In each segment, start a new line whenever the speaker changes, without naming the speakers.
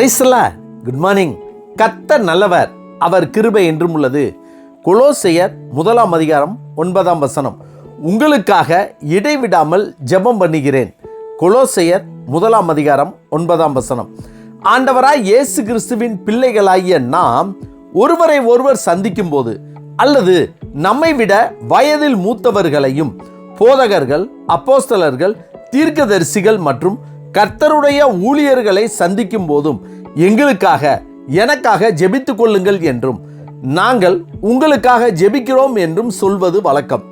பிரைஸ்லா good morning கத்த நல்லவர் அவர் கிருபை என்றும் உள்ளது குலோசையர் முதலாம் அதிகாரம் ஒன்பதாம் வசனம் உங்களுக்காக இடைவிடாமல் ஜெபம் பண்ணுகிறேன் குலோசையர் முதலாம் அதிகாரம் ஒன்பதாம் வசனம் ஆண்டவராய் இயேசு கிறிஸ்துவின் பிள்ளைகளாகிய நாம் ஒருவரை ஒருவர் சந்திக்கும் போது அல்லது நம்மை விட வயதில் மூத்தவர்களையும் போதகர்கள் அப்போஸ்தலர்கள் தீர்க்கதரிசிகள் மற்றும் கர்த்தருடைய ஊழியர்களை சந்திக்கும் போதும் எங்களுக்காக எனக்காக ஜெபித்துக் கொள்ளுங்கள் என்றும் நாங்கள் உங்களுக்காக ஜெபிக்கிறோம் என்றும் சொல்வது வழக்கம்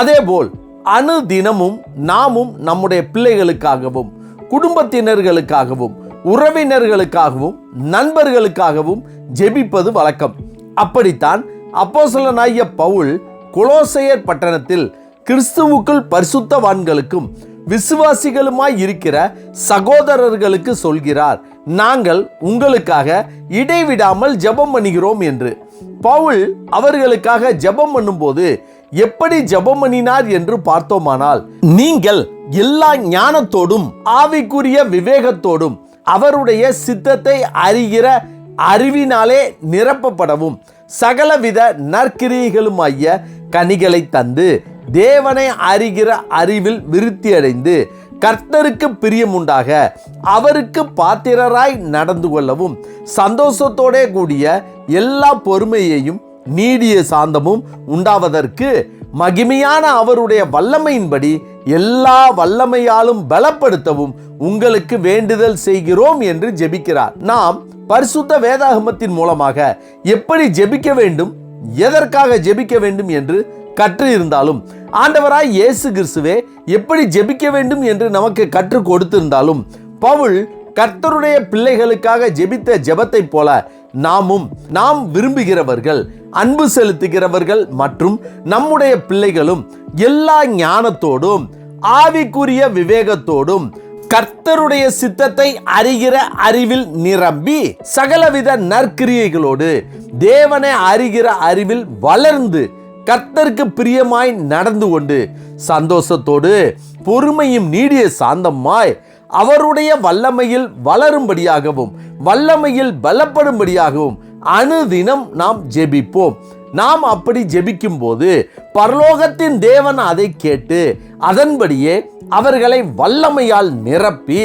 அதேபோல் அணு தினமும் நாமும் நம்முடைய பிள்ளைகளுக்காகவும் குடும்பத்தினர்களுக்காகவும் உறவினர்களுக்காகவும் நண்பர்களுக்காகவும் ஜெபிப்பது வழக்கம் அப்படித்தான் அப்போசலனாகிய பவுல் குலோசையர் பட்டணத்தில் கிறிஸ்துவுக்குள் பரிசுத்தவான்களுக்கும் விசுவாசிகளுமாய் இருக்கிற சகோதரர்களுக்கு சொல்கிறார் நாங்கள் உங்களுக்காக இடைவிடாமல் ஜெபம் பண்ணுகிறோம் என்று பவுல் அவர்களுக்காக ஜெபம் பண்ணும்போது எப்படி ஜெபம் பண்ணினார் என்று பார்த்தோமானால் நீங்கள் எல்லா ஞானத்தோடும் ஆவிக்குரிய விவேகத்தோடும் அவருடைய சித்தத்தை அறிகிற அறிவினாலே நிரப்பப்படவும் சகலவித நற்கிரியைகளுமாகிய கனிகளை தந்து தேவனை அறிகிற அறிவில் விருத்தி அடைந்து கர்த்தருக்கு பிரியம் உண்டாக அவருக்கு பாத்திரராய் நடந்து கொள்ளவும் சந்தோஷத்தோடே கூடிய எல்லா பொறுமையையும் நீடிய சாந்தமும் உண்டாவதற்கு மகிமையான அவருடைய வல்லமையின்படி எல்லா வல்லமையாலும் பலப்படுத்தவும் உங்களுக்கு வேண்டுதல் செய்கிறோம் என்று ஜெபிக்கிறார் நாம் பரிசுத்த வேதாகமத்தின் மூலமாக எப்படி ஜெபிக்க வேண்டும் எதற்காக ஜெபிக்க வேண்டும் என்று கற்று இருந்தாலும் ஆண்டவராய் இயேசு கிறிஸ்துவே எப்படி ஜெபிக்க வேண்டும் என்று நமக்கு கற்றுக் கொடுத்திருந்தாலும் பவுல் கர்த்தருடைய பிள்ளைகளுக்காக ஜெபித்த ஜெபத்தைப் போல நாமும் நாம் விரும்புகிறவர்கள் அன்பு செலுத்துகிறவர்கள் மற்றும் நம்முடைய பிள்ளைகளும் எல்லா ஞானத்தோடும் ஆவிக்குரிய விவேகத்தோடும் கர்த்தருடைய சித்தத்தை அறிகிற அறிவில் நிரம்பி சகலவித நற்கிரியைகளோடு தேவனை அறிகிற அறிவில் வளர்ந்து கர்த்தருக்கு பிரியமாய் நடந்து கொண்டு சந்தோஷத்தோடு பொறுமையும் நீடிய சாந்தமாய் அவருடைய வல்லமையில் வளரும்படியாகவும் வல்லமையில் பலப்படும்படியாகவும் அணுதினம் நாம் ஜெபிப்போம் நாம் அப்படி ஜெபிக்கும் போது பரலோகத்தின் தேவன் அதை கேட்டு அதன்படியே அவர்களை வல்லமையால் நிரப்பி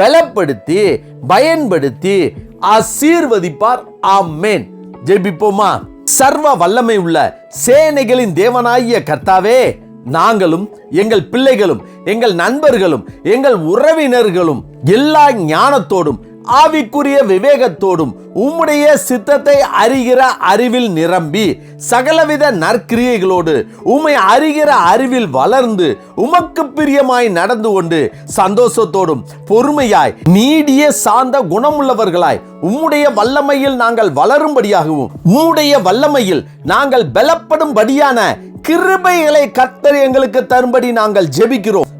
பலப்படுத்தி பயன்படுத்தி ஆசீர்வதிப்பார் ஆமேன் ஜெபிப்போமா சர்வ வல்லமை உள்ள சேனைகளின் தேவனாகிய கர்த்தாவே நாங்களும் எங்கள் பிள்ளைகளும் எங்கள் நண்பர்களும் எங்கள் உறவினர்களும் எல்லா ஞானத்தோடும் ஆவிக்குரிய விவேகத்தோடும் உம்முடைய சித்தத்தை அறிகிற அறிவில் நிரம்பி சகலவித நற்கிரியைகளோடு உம்மை அறிகிற அறிவில் வளர்ந்து உமக்கு பிரியமாய் நடந்து கொண்டு சந்தோஷத்தோடும் பொறுமையாய் நீடிய சார்ந்த குணமுள்ளவர்களாய் உம்முடைய வல்லமையில் நாங்கள் வளரும்படியாகவும் உம்முடைய வல்லமையில் நாங்கள் பலப்படும்படியான கிருபைகளை கர்த்தர் எங்களுக்கு தரும்படி நாங்கள் ஜெபிக்கிறோம்